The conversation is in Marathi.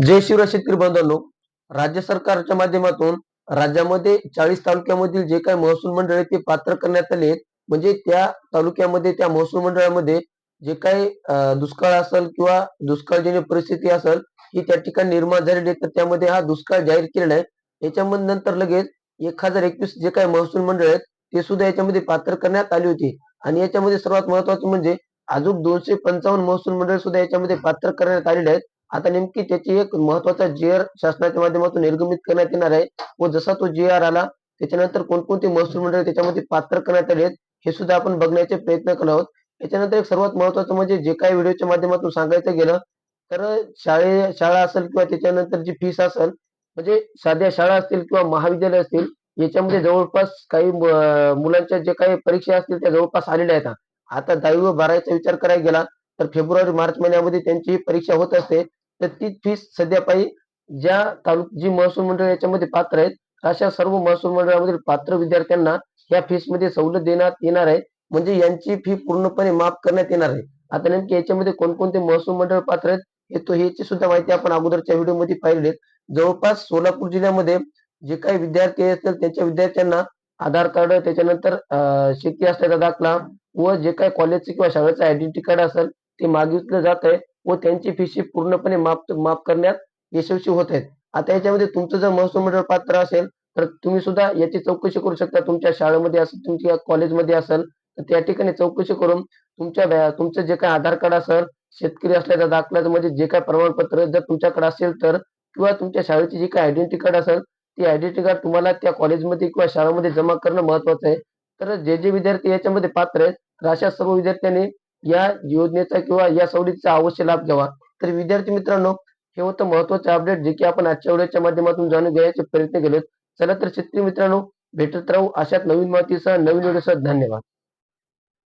जय शिवराय शेतकरी बांधवांनो राज्य सरकारच्या माध्यमातून राज्यामध्ये चाळीस तालुक्यामधील जे काही महसूल मंडळ आहे ते पात्र करण्यात आले म्हणजे त्या तालुक्यामध्ये त्या महसूल मंडळामध्ये जे काही दुष्काळ असेल किंवा दुष्काळजन्य परिस्थिती असेल ही त्या ठिकाणी निर्माण झालेली आहे. तर त्यामध्ये हा दुष्काळ जाहीर केलेला आहे. याच्यामध्ये नंतर लगेच एक हजार एकवीस जे काही महसूल मंडळ आहेत ते सुद्धा याच्यामध्ये पात्र करण्यात आली होती. आणि याच्यामध्ये सर्वात महत्वाचं म्हणजे अजून दोनशे पंचावन्न महसूल मंडळ सुद्धा याच्यामध्ये पात्र करण्यात आलेले आहेत. आता नेमकी त्याची एक महत्त्वाचा जी आर शासनाच्या माध्यमातून निर्गमित करण्यात येणार आहे व जसा तो जी आर आला त्याच्यानंतर कोणकोणते महसूल मंडळ त्याच्यामध्ये पात्र करण्यात आले आहेत हे सुद्धा आपण बघण्याचे प्रयत्न करणार आहोत. त्याच्यानंतर एक सर्वात महत्वाचं म्हणजे जे काही व्हिडिओच्या माध्यमातून सांगायचं गेलं तर शाळे शाळा असेल किंवा त्याच्यानंतर जी फीस असेल म्हणजे साध्या शाळा असतील किंवा महाविद्यालय असतील याच्यामध्ये जवळपास काही मुलांच्या जे काही परीक्षा असतील त्या जवळपास आलेल्या आहेत. आता दहावी व बारावीचा विचार करायला गेला तर फेब्रुवारी मार्च महिन्यामध्ये त्यांची परीक्षा होत असते. तर ती फीस सध्या पायी ज्या तालुक जी महसूल मंडळ याच्यामध्ये पात्र आहेत अशा सर्व महसूल मंडळामधील पात्र विद्यार्थ्यांना या फीसमध्ये सवलत देण्यात येणार आहे. म्हणजे यांची फी पूर्णपणे माफ करण्यात येणार आहे. आता नेमके याच्यामध्ये कोणकोणते महसूल मंडळ पात्र आहेत हे तो ह्याची सुद्धा माहिती आपण अगोदरच्या व्हिडिओमध्ये पाहिलेली जवळपास सोलापूर जिल्ह्यामध्ये जे काही विद्यार्थी असतील त्यांच्या विद्यार्थ्यांना आधार कार्ड त्याच्यानंतर अं, शेती असल्याचा दाखला व जे काही कॉलेजचं किंवा शाळेचं आयडेंटिटी कार्ड असेल ते मागितलं जात आहे. व त्यांची फीशी पूर्णपणे माफ माफ करण्यात यशस्वी होत आहेत. आता याच्यामध्ये तुमचं जर महसूल मंडळ पात्र असेल तर तुम्ही सुद्धा याची चौकशी करू शकता. तुमच्या शाळेमध्ये असेल तुमच्या कॉलेजमध्ये असेल तर त्या ठिकाणी चौकशी करून तुमच्या तुमचं जे काही आधार कार्ड असेल शेतकरी असल्याचा दाखला म्हणजे जे काही प्रमाणपत्र जर तुमच्याकडे असेल तर किंवा तुमच्या शाळेची जी काही आयडेंटिटी कार्ड असेल ती आयडेंटिटी कार्ड तुम्हाला त्या कॉलेजमध्ये किंवा शाळेमध्ये जमा करणं महत्वाचं आहे. तर जे जे विद्यार्थी याच्यामध्ये पात्र आहेत तर अशा सर्व विद्यार्थ्यांनी या योजनेचा किंवा या सवलतीचा अवश्य लाभ घ्यावा. तर विद्यार्थी मित्रांनो हे होतं महत्वाचं अपडेट जे की आपण आजच्या व्हिडिओच्या माध्यमातून जाणून घेण्याचे प्रयत्न केलेत. चला तर शेतकरी मित्रांनो भेटत राहू अशाच नवीन माहितीसह नवीन व्हिडिओसह. धन्यवाद.